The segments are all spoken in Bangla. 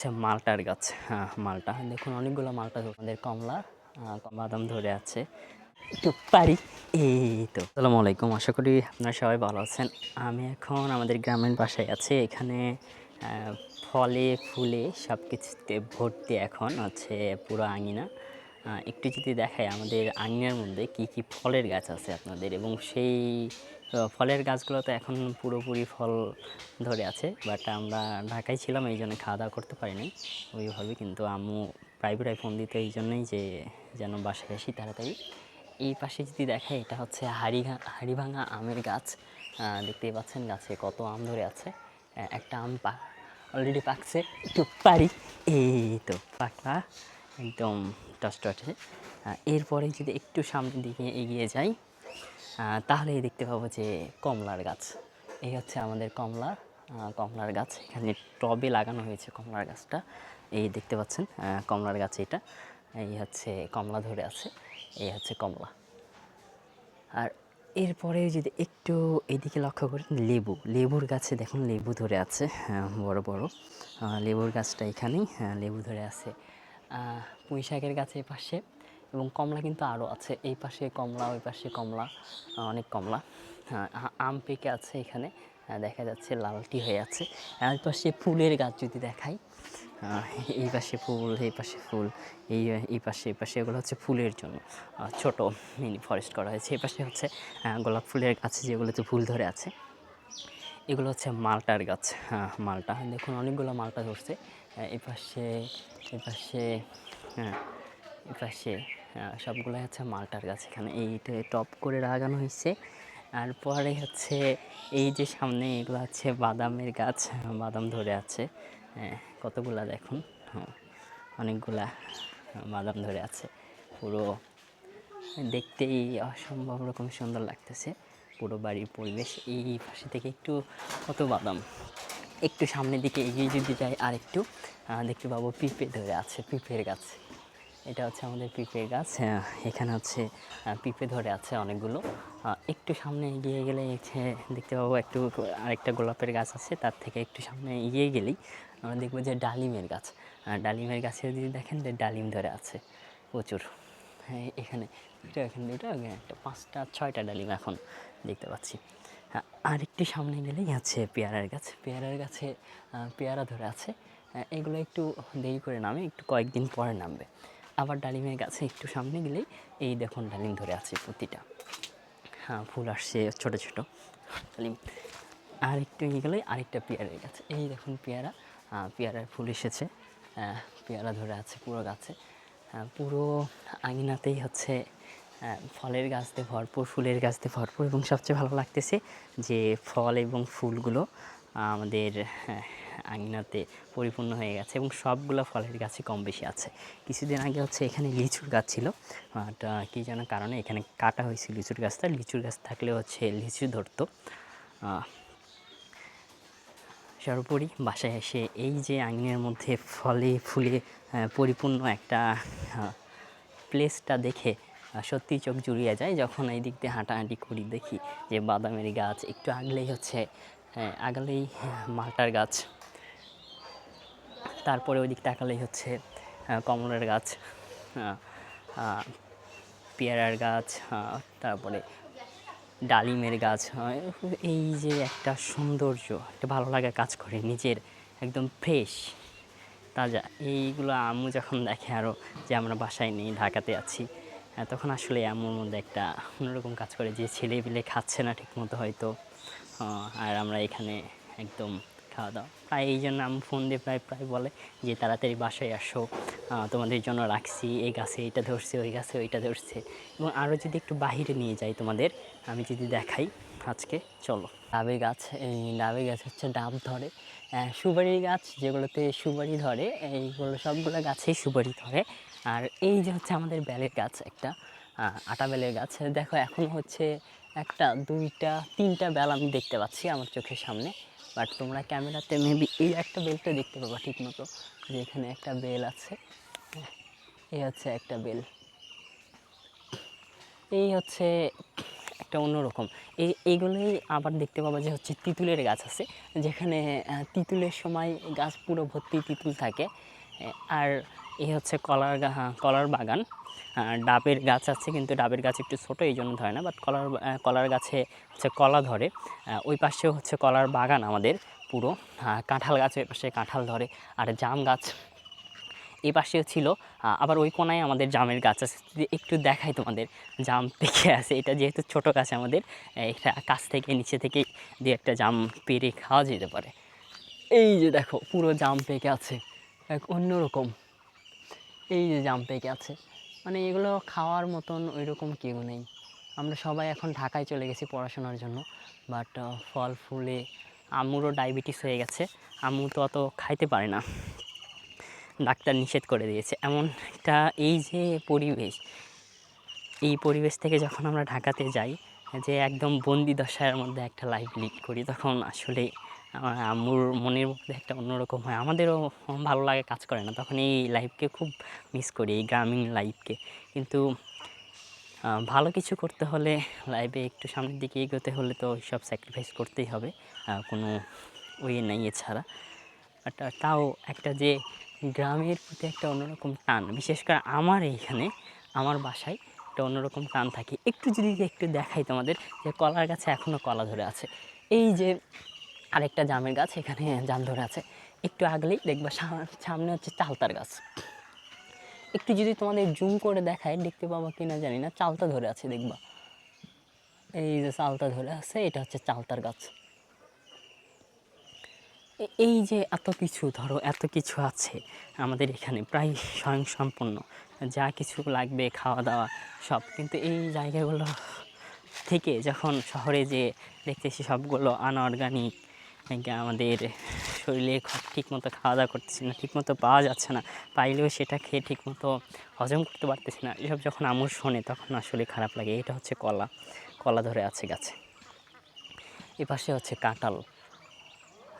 আচ্ছা মালটার গাছ। হ্যাঁ মালটা। দেখুন, অনেকগুলো মালটা আমাদের কমলা বাদাম ধরে আছে। একটু পারি। এই তো। আসসালামু আলাইকুম। আশা করি আপনারা সবাই ভালো আছেন। আমি এখন আমাদের গ্রামের বাসায় আছি। এখানে ফলে, ফুলে সব কিছুতে ভর্তি এখন আছে পুরো আঙিনা। একটু যদি দেখায় আমাদের আঙিনার মধ্যে কি কি ফলের গাছ আছে আপনাদের এবং সেই ফলের গাছগুলো তো এখন পুরোপুরি ফল ধরে আছে বাট আমরা ঢাকায় ছিলাম, এই জন্য খাওয়া দাওয়া করতে পারিনি। ওইভাবে কিন্তু আম্মু প্রায় প্রায় ফোন দিত এই জন্যই যে, যেন বাসায় আসি তাড়াতাড়ি। এই পাশে যদি দেখে, এটা হচ্ছে হাড়ি হাড়িভাঙা আমের গাছ। দেখতেই পাচ্ছেন গাছে কত আম ধরে আছে। একটা আম পা অলরেডি পাকছে। একটু পারি। এই তো পাকলা একদম টসটসে। এরপরে যদি একটু সামনের দিকে এগিয়ে যাই তাহলেই দেখতে পাবো যে কমলার গাছ। এই হচ্ছে আমাদের কমলা কমলার গাছ। এখানে টবে লাগানো হয়েছে কমলার গাছটা। এই দেখতে পাচ্ছেন কমলার গাছ এটা। এই হচ্ছে কমলা ধরে আছে এই হচ্ছে কমলা। আর এরপরে যদি একটু এদিকে লক্ষ্য করেন লেবু। লেবুর গাছে দেখুন লেবু ধরে আছে হ্যাঁ, বড় বড়। লেবুর গাছটা এখানেই হ্যাঁ, লেবু ধরে আছে। পুঁই শাকের গাছ এই পাশে এবং কমলা কিন্তু আরও আছে। এই পাশে কমলা ওই পাশে কমলা অনেক কমলা। হ্যাঁ, আম পেকে আছে এখানে। দেখা যাচ্ছে লালটি হয়ে আছে। আর পাশে ফুলের গাছ যদি দেখাই এই পাশে ফুল এই পাশে ফুল এই এই পাশে এই পাশে এগুলো হচ্ছে ফুলের জন্য। ছোট মিনি ফরেস্ট করা হয়েছে। এই পাশে হচ্ছে গোলাপ ফুলের গাছ যেগুলোতে ফুল ধরে আছে। এগুলো হচ্ছে মালটার গাছ। হ্যাঁ মালটা। দেখুন অনেকগুলো মালটা ধরছে। আহ, এই পাশে এই পাশে হ্যাঁ এই পাশে আহ, সবগুলো হচ্ছে মালটার গাছ। এখানে এইটা টপ করে লাগানো হয়েছে। আর পরে হচ্ছে এই যে সামনে এগুলো হচ্ছে বাদামের গাছ বাদাম ধরে আছে। হ্যাঁ, কতগুলা দেখুন। হ্যাঁ, অনেকগুলা বাদাম ধরে আছে। পুরো দেখতেই অসম্ভব রকম সুন্দর লাগতেছে। পুরো বাড়ির পরিবেশ এই পাশে থেকে একটু কত বাদাম। একটু সামনের দিকে এগিয়ে যদি যাই আর একটু দেখতে পাবো পিঁপে ধরে আছে পিঁপের গাছ। এটা হচ্ছে আমাদের পিঁপের গাছ। এখানে হচ্ছে পিঁপে ধরে আছে অনেকগুলো। একটু সামনে এগিয়ে গেলে হচ্ছে দেখতে পাবো একটু আরেকটা গোলাপের গাছ আছে তার থেকে একটু সামনে এগিয়ে গেলেই আমরা দেখব যে ডালিমের গাছ। ডালিমের গাছে যদি দেখেন যে ডালিম ধরে আছে প্রচুর। হ্যাঁ এখানে এটা এখানে দুটো একটা পাঁচটা ছয়টা ডালিম এখন দেখতে পাচ্ছি। হ্যাঁ, আর একটু সামনে গেলেই আছে পেয়ারার গাছ। পেয়ারার গাছে পেয়ারা ধরে আছে। এগুলো একটু দেরি করে নামে একটু কয়েকদিন পরে নামবে। আবার ডালিমের গাছে একটু সামনে গেলেই এই দেখুন ডালিম ধরে আছে প্রতিটা। হ্যাঁ ফুল আসছে ছোট ছোট। ডালিম আর একটু এগিয়ে গেলে আরেকটা পেয়ারের গাছ। এই দেখুন পেয়ারা পেয়ারার ফুল এসেছে। পেয়ারা ধরে আছে পুরো গাছে। পুরো আঙিনাতেই হচ্ছে ফলের গাছতে ভরপুর ফুলের গাছতে ভরপুর এবং সবচেয়ে ভালো লাগতেছে যে ফল এবং ফুলগুলো আমাদের আহ, আঙিনাতে পরিপূর্ণ হয়ে গেছে এবং সবগুলো ফলের গাছই কম বেশি আছে। কিছুদিন আগে হচ্ছে এখানে লিচুর গাছ ছিল। বাট কী যেন কারণে এখানে কাটা হয়েছে লিচুর গাছটা। লিচুর গাছ থাকলে হচ্ছে লিচু ধরতো। সর্বোপরি বাসায় এসে এই যে আঙিনের মধ্যে ফলে ফুলে পরিপূর্ণ একটা প্লেসটা দেখে আহ, সত্যিই চোখ জুড়িয়ে যায়। যখন এই দিক দিয়ে হাঁটাহাঁটি করি দেখি যে বাদামের গাছ একটু আগলেই হচ্ছে আগলেই মালটার গাছ। তারপরে ওই দিক তাকালেই হচ্ছে কমলার গাছ পেয়ারার গাছ তারপরে ডালিমের গাছ এই যে একটা সৌন্দর্য, একটা ভালো লাগা কাজ করে নিজের, একদম ফ্রেশ তাজা। এইগুলো আম্মু যখন দেখে আরও যে আমরা বাসায় নেই, ঢাকাতে আছি তখন আসলে আম্মুর মধ্যে একটা অন্যরকম কাজ করে যে ছেলে পিলে খাচ্ছে না ঠিক মতো হয়তো আর আমরা এখানে একদম খাওয়া দাওয়া। প্রায় এই জন্য আমি ফোন দিয়ে প্রায় প্রায় বলে যে তাড়াতাড়ি বাসায় আসো তোমাদের জন্য রাখছি এই গাছে এইটা ধরছে ওই গাছে ওইটা ধরছে। এবং আরও যদি একটু বাহিরে নিয়ে যাই তোমাদের আমি যদি দেখাই আজকে চলো। ডাবের গাছ এই ডাবের গাছ হচ্ছে ডাব ধরে। আহ, সুপারি গাছ যেগুলোতে সুপারি ধরে এইগুলো সবগুলো গাছেই সুপারি ধরে। আর এই যে হচ্ছে আমাদের বেলের গাছ একটা আটা বেলের গাছ। দেখো এখন হচ্ছে একটা দুইটা তিনটা বেল আমি দেখতে পাচ্ছি আমার চোখের সামনে। বাট তোমরা ক্যামেরাতে মেবি এই একটা বেলটা দেখতে পাবা ঠিক মতো যে এখানে একটা বেল আছে। এই হচ্ছে একটা বেল। এই হচ্ছে একটা অন্যরকম। এই এইগুলোই আবার দেখতে পাবো যে হচ্ছে তিতুলের গাছ আছে, যেখানে তিতুলের সময় গাছ পুরো ভর্তি তিতুল থাকে। আর এই হচ্ছে কলার কলার বাগান। ডাবের গাছ আছে, কিন্তু ডাবের গাছ একটু ছোটো, এই জন্য ধরে না বাট কলার কলার গাছে হচ্ছে কলা ধরে। ওই পাশেও হচ্ছে কলার বাগান আমাদের পুরো। কাঁঠাল গাছ ওই পাশে কাঁঠাল ধরে, আর জাম গাছ এই পাশেও ছিল। আবার ওই কোনায় আমাদের জামের গাছ আছে একটু দেখাই তোমাদের, জাম পেকে আছে এটা যেহেতু ছোট গাছ আমাদের এটা কাছ থেকে, নিচে থেকে দিয়ে একটা জাম পেরে খাওয়া যেতে পারে। এই যে দেখো, পুরো জাম পেকে আছে, এক অন্যরকম। এই যে জাম পেকে আছে। মানে এগুলো খাওয়ার মতন ওই রকম কেউ নেই। আমরা সবাই এখন ঢাকায় চলে গেছি পড়াশোনার জন্য। বাট ফল, ফুলে আম্মুরও ডায়াবেটিস হয়ে গেছে। আম্মু তো অত খাইতে পারে না। ডাক্তার নিষেধ করে দিয়েছে। এমন একটা এই যে পরিবেশ, এই পরিবেশ থেকে যখন আমরা ঢাকাতে যাই, যে একদম বন্দি দশার মধ্যে একটা লাইফ লিড করি, তখন আসলে আম্মুর মনের মধ্যে একটা অন্যরকম হয়। আমাদেরও ভালো লাগে, কাজ করে না। তখন এই লাইফকে খুব মিস করি, এই গ্রামীণ লাইফকে কিন্তু ভালো কিছু করতে হলে লাইফে একটু সামনের দিকে এগোতে হলে তো সব স্যাক্রিফাইস করতেই হবে। কোনো ওয়ে নেই এছাড়া। বাট তাও একটা যে গ্রামের প্রতি একটা অন্যরকম টান, বিশেষ করে আমার এইখানে, আমার বাসায় একটা অন্যরকম টান থাকে। একটু যদি একটু দেখাই তোমাদের যে কলার গাছে এখনও কলা ধরে আছে। এই যে আরেকটা জামের গাছ এখানে জাম ধরে আছে। একটু আগলেই দেখবা সামনে হচ্ছে চালতার গাছ। একটু যদি তোমাদের জুম করে দেখায়, দেখতে পাবো কিনা জানি না, চালতা ধরে আছে দেখবা। এই যে চালতা ধরে আছে, এটা হচ্ছে চালতার গাছ। এই যে এত কিছু ধরো, এত কিছু আছে আমাদের এখানে, প্রায় স্বয়ংসম্পন্ন যা কিছু লাগবে খাওয়া দাওয়া সব। কিন্তু এই জায়গাগুলো থেকে যখন শহরে যে দেখতেছি সবগুলো আনঅর্গানিক আমাদের শরীরে ঠিক মতো খাওয়া দাওয়া করতেছি না ঠিক মতো পাওয়া যাচ্ছে না। পাইলেও সেটা খেয়ে ঠিক মতো হজম করতে পারতেছি না। এসব যখন আমুর শোনে, তখন আসলে খারাপ লাগে। এটা হচ্ছে কলা। কলা ধরে আছে গাছে। এ পাশে হচ্ছে কাঁঠাল।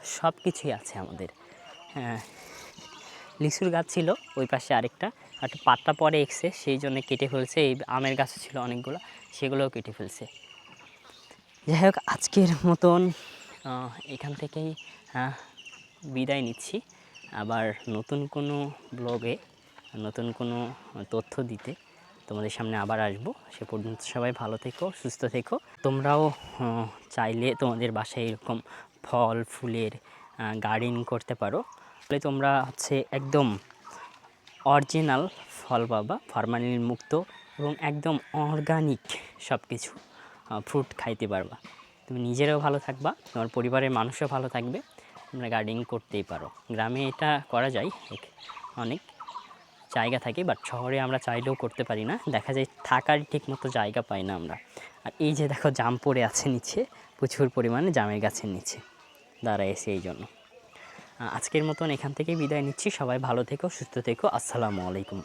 সব কিছুই আছে আমাদের। হ্যাঁ লিচুর গাছ ছিল ওই পাশে আরেকটা। একটা পাটটা পরে এসছে সেই জন্য কেটে ফেলছে। এই আমের গাছও ছিল অনেকগুলো, সেগুলোও কেটে ফেলছে। যাই হোক, আজকের মতন এখান থেকেই বিদায় নিচ্ছি। আবার নতুন কোনো ব্লগে, নতুন কোনো তথ্য দিতে তোমাদের সামনে আবার আসব। সে পর্যন্ত সবাই ভালো থেকো, সুস্থ থেকো। তোমরাও চাইলে তোমাদের বাসায় এরকম ফল, ফুলের গার্ডেন করতে পারো। তাহলে তোমরা হচ্ছে একদম অরিজিনাল ফল পাবা ফরমালিন মুক্ত এবং একদম অর্গানিক সব কিছু ফ্রুট খাইতে পারবা। তুমি নিজেরাও ভালো থাকবা, তোমার পরিবারের মানুষও ভালো থাকবে, তোমরা গার্ডেনিং করতেই পারো। গ্রামে এটা করা যায় অনেক জায়গা থাকে বাট শহরে আমরা চাইলেও করতে পারি না। দেখা যায় থাকার ঠিক মতো জায়গা পাই না আমরা। আর এই যে দেখো, জাম পড়ে আছে নিচে, প্রচুর পরিমাণে জামের গাছের নিচে দাঁড়ায় এসে এই জন্য। আজকের মতন এখান থেকেই বিদায় নিচ্ছি। সবাই ভালো থেকো, সুস্থ থেকো। আসসালামু আলাইকুম।